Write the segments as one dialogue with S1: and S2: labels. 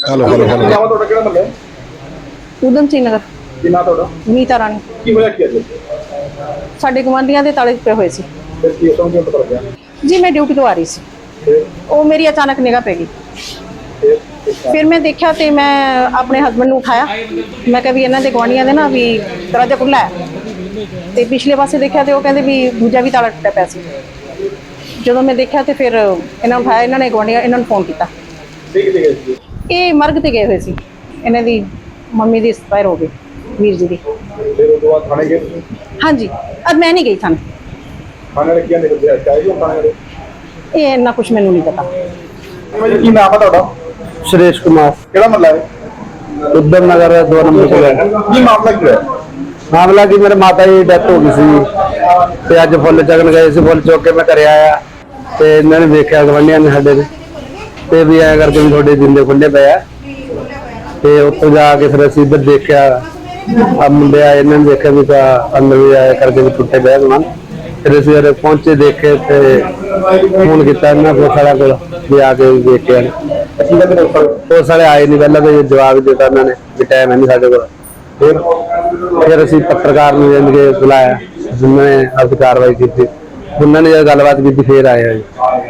S1: Hello hello hello.
S2: ਨਾਮ ਤੁਹਾਡਾ? ਕਿਹੜਾ ਮੱਲਾ ਹੈ?
S3: ਊਧਮ ਸਿੰਘ ਨਗਰ।
S2: ਕੀ ਨਾਮ ਤੁਹਾਡਾ?
S3: ਨੀਤਾ ਰਾਣੀ।
S2: ਕੀ ਹੋਇਆ ਕੀ ਅੱਜ?
S3: ਸਾਡੇ ਗਵਾਂਢੀਆਂ ਦੇ ਤਾਲੇ ਪਏ ਹੋਏ ਸੀ।
S2: ਫਿਰ ਕੀ ਤੁਹਾਨੂੰ ਕਿਉਂ ਪਤਾ ਲੱਗਿਆ
S3: ਜੀ ਮੈਂ ਡਿਊਟੀ ਤੋਂ ਆ ਰਹੀ ਸੀ।
S2: ਫਿਰ?
S3: ਉਹ ਮੇਰੀ ਅਚਾਨਕ ਨਿਗਾਹ ਪੈ ਗਈ।
S2: ਫਿਰ?
S3: ਫਿਰ ਮੈਂ ਦੇਖਿਆ ਤੇ ਮੈਂ ਆਪਣੇ ਹਸਬੰਡ ਨੂੰ ਉਠਾਇਆ। ਮੈਂ ਕਿਹਾ ਵੀ ਇਹਨਾਂ ਦੇ ਗਵਾਂਢੀਆਂ ਦੇ ਨਾ ਵੀ ਦਰਵਾਜ਼ਾ ਖੁੱਲਾ ਹੈ। ਤੇ ਪਿਛਲੇ ਪਾਸੇ ਦੇਖਿਆ ਤੇ ਉਹ ਕਹਿੰਦੇ ਵੀ ਦੂਜਾ ਵੀ ਤਾਲਾ ਟੁੱਟਿਆ ਪਿਆ ਸੀ। ਜਦੋਂ ਮੈਂ ਦੇਖਿਆ ਤੇ ਫਿਰ ਇਹਨਾਂ ਨੂੰ ਉਠਾਇਆ ਇਹਨਾਂ ਨੇ ਗਵਾਂਢੀਆਂ ਇਹਨਾਂ ਨੂੰ ਫੋਨ ਕੀਤਾ।
S2: ਠੀਕ ਠੀਕ ਹੈ ਜੀ
S3: ਇਹ ਮਰਗ ਤੇ ਗਏ ਹੋਏ ਸੀ ਇਹਨਾਂ ਦੀ ਮੰਮੀ ਦੀ ਐਕਸਪਾਇਰ ਹੋ ਗਈ ਵੀਰ ਜੀ ਦੀ
S2: ਫਿਰ ਉਹ ਤੋਂ ਬਾਅਦ ਥਾਣੇ ਗਏ ਤੁਸੀਂ?
S3: ਹਾਂਜੀ ਅੱਜ ਮੈਂ ਨਹੀਂ ਗਈ ਥਾਣੇ
S2: ਥਾਣੇ ਵਾਲੇ ਕੀ ਨਿਕਲ ਗਿਆ ਚਾਹੀਏ ਉਹ ਥਾਣੇ ਵਾਲੇ
S3: ਇਹ ਇੰਨਾ ਕੁਝ ਮੈਨੂੰ ਨਹੀਂ ਪਤਾ
S2: ਕੀ ਨਾਮ ਹੈ ਤੁਹਾਡਾ
S4: सुरेश कुमार
S2: ਕਿਹੜਾ ਮੱਲਾ ਹੈ
S4: उद्धम नगर है दो नंबर पे
S2: ਕੀ ਮਾਮਲਾ ਕੀ ਹੈ
S4: ਮਾਮਲਾ ਕੀ ਮੇਰੇ ਮਾਤਾ ਜੀ ਡੈਥ ਹੋ ਗਈ ਸੀ ਤੇ ਅੱਜ ਫੁੱਲ ਚਗਣ ਗਏ ਸੀ ਫੁੱਲ ਚੁੱਕ ਕੇ ਮੈਂ ਘਰੇ ਆਇਆ ਤੇ ਇਹਨਾਂ ਨੇ ਵੇਖਿਆ ਗਵੰਡਿਆਂ ਨੇ ਸਾਡੇ ਦੇ ਤੇ ਵੀ ਐ ਕਰਕੇ ਵੀ ਤੁਹਾਡੇ ਜਿੰਦੇ ਖੁੱਲੇ ਪਏ ਆ। ਤੇ ਉੱਥੋਂ ਜਾ ਕੇ ਫਿਰ ਅਸੀਂ ਇੱਧਰ ਦੇਖਿਆ, ਆ ਮੁੰਡੇ ਆਏ, ਇਹਨਾਂ ਨੇ ਦੇਖਿਆ ਵੀ ਤਾਂ ਅੰਦਰ ਵੀ ਆਇਆ ਕਰਕੇ ਵੀ ਟੁੱਟੇ ਪਏ ਸਮਾਨ। ਫਿਰ ਅਸੀਂ ਉਰੇ ਪਹੁੰਚੇ, ਦੇਖੇ ਤੇ ਫੋਨ ਕੀਤਾ ਇਹਨਾਂ ਕੋਲ ਸਾਰਾ ਕੋਲ ਵੀ ਆ ਕੇ ਦੇਖ ਉਹ ਸਾਰੇ ਆਏ ਨਹੀਂ ਪਹਿਲਾਂ ਤੇ ਜਵਾਬ ਦਿੱਤਾ ਉਹਨਾਂ ਨੇ ਵੀ ਟਾਈਮ ਹੈ ਨਹੀਂ ਸਾਡੇ ਕੋਲ।
S2: ਫਿਰ
S4: ਫਿਰ ਅਸੀਂ ਪੱਤਰਕਾਰ ਨੂੰ ਜਾਣ ਬੁਲਾਇਆ ਜਿਨ੍ਹਾਂ ਨੇ ਆਪਣੀ ਕਾਰਵਾਈ ਕੀਤੀ। ਉਹਨਾਂ ਨੇ ਜਦ ਗੱਲਬਾਤ ਕੀਤੀ ਫਿਰ ਆਏ ਆ ਜੀ।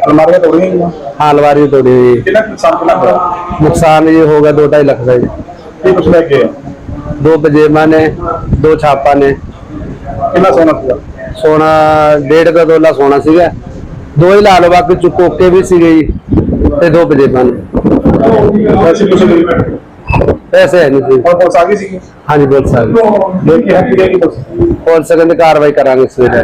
S2: ਅਲਮਾਰੀਆਂ ਤੋੜੀਆਂ ਗਈਆਂ?
S4: ਹਾਲ ਵਾਰੀ ਤੋੜੀ ਜੀ
S2: ਕਿੰਨਾ ਨੁਕਸਾਨ ਕਿੰਨਾ ਹੋਇਆ?
S4: ਨੁਕਸਾਨ ਜੀ ਹੋ ਗਿਆ 2.5 ਲੱਖ ਦਾ ਜੀ।
S2: ਕੀ ਕੁਛ ਲੈ ਕੇ
S4: ਦੋ ਪਜੇਮਾਂ ਨੇ ਦੋ ਛਾਪਾਂ ਨੇ।
S2: ਕਿੰਨਾ ਸੋਨਾ ਸੀਗਾ?
S4: ਸੋਨਾ ਡੇਢ ਕੁ ਤੋਲਾ ਸੋਨਾ ਸੀਗਾ। ਦੋ ਹੀ ਲਾ ਲਓ ਬਾਕੀ ਚੁੱਕੋਕੇ ਵੀ ਸੀਗੇ ਜੀ ਤੇ ਦੋ ਪਜੇਮਾਂ ਨੇ।
S2: ਵੈਸੇ ਕੁਛ ਨਹੀਂ
S4: ਪੈਸੇ ਹੈ ਨਹੀਂ ਸੀ
S2: ਹੁਣ ਪੁਲਿਸ ਆ ਗਈ ਸੀ
S4: ਹਾਂਜੀ ਬੋਲ ਸਕਦੇ
S2: ਲੈ ਕੇ ਹੈ ਕਿ ਪੁਲਿਸ
S4: ਪੁਲਿਸ ਕਹਿੰਦੇ ਕਾਰਵਾਈ ਕਰਾਂਗੇ ਸਵੇਰੇ।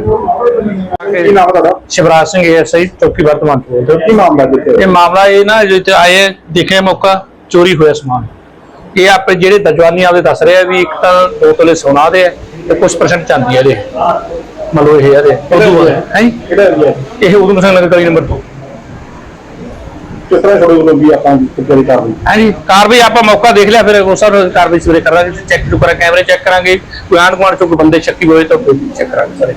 S2: ਕੀ ਨਾਮ ਹੈ ਤੁਹਾਡਾ?
S5: ਸ਼ਿਵਰਾਜ ਸਿੰਘ ਐਸਆਈ ਚੌਕੀ ਵਰਤਮਾਨ ਤੋਂ ਬੋਲਦੇ
S2: ਕੀ ਮਾਮਲਾ ਜਿੱਥੇ
S5: ਇਹ ਮਾਮਲਾ ਇਹ ਨਾ ਜਿੱਥੇ ਆਏ ਆ, ਦੇਖਿਆ ਮੌਕਾ ਚੋਰੀ ਹੋਇਆ ਸਮਾਨ। ਇਹ ਆਪੇ ਜਿਹੜੇ ਦਜਵਾਨੀ ਆਪਦੇ ਦੱਸ ਰਹੇ ਆ ਵੀ ਇੱਕ ਤਾਂ ਦੋ ਤੋਲੇ ਸੋਨਾ ਦੇ ਆ ਤੇ ਕੁਝ ਪਰਸੈਂਟ ਚਾਂਦੀ ਆ। ਮਤਲਬ ਇਹ ਉਦੋਂ ਹੈ ਹੈਂ?
S2: ਕਿਹੜਾ
S5: ਇਹ ਉਦੋਂ ਸਿੰਘ ਨਗਰ ਗਲੀ ਨੰਬਰ 2
S2: ਕਿਸ ਤਰ੍ਹਾਂ ਛੋੜੇ ਉਦੋਂ ਵੀ ਆਪਾਂ ਕਿੱਦਾਂ ਕਰ ਰਹੀ
S5: ਹਾਂਜੀ ਕਾਰਵਾਈ ਆਪਾਂ ਮੌਕਾ ਦੇਖ ਲਿਆ ਫਿਰ ਉਸ ਨਾਲ ਕਾਰਵਾਈ ਸਵੇਰੇ ਕਰਾਂਗੇ ਚੈੱਕ ਕਰਾਂਗੇ ਕੈਮਰੇ ਚੈੱਕ ਕਰਾਂਗੇ ਕੋਈ ਆਂਢ ਗੁਆਂਢ ਚੋਂ ਬੰਦੇ ਸ਼ੱਕੀ ਹੋਏ ਤਾਂ ਚੈੱਕ ਕਰਾਂਗੇ ਸਾਰੇ।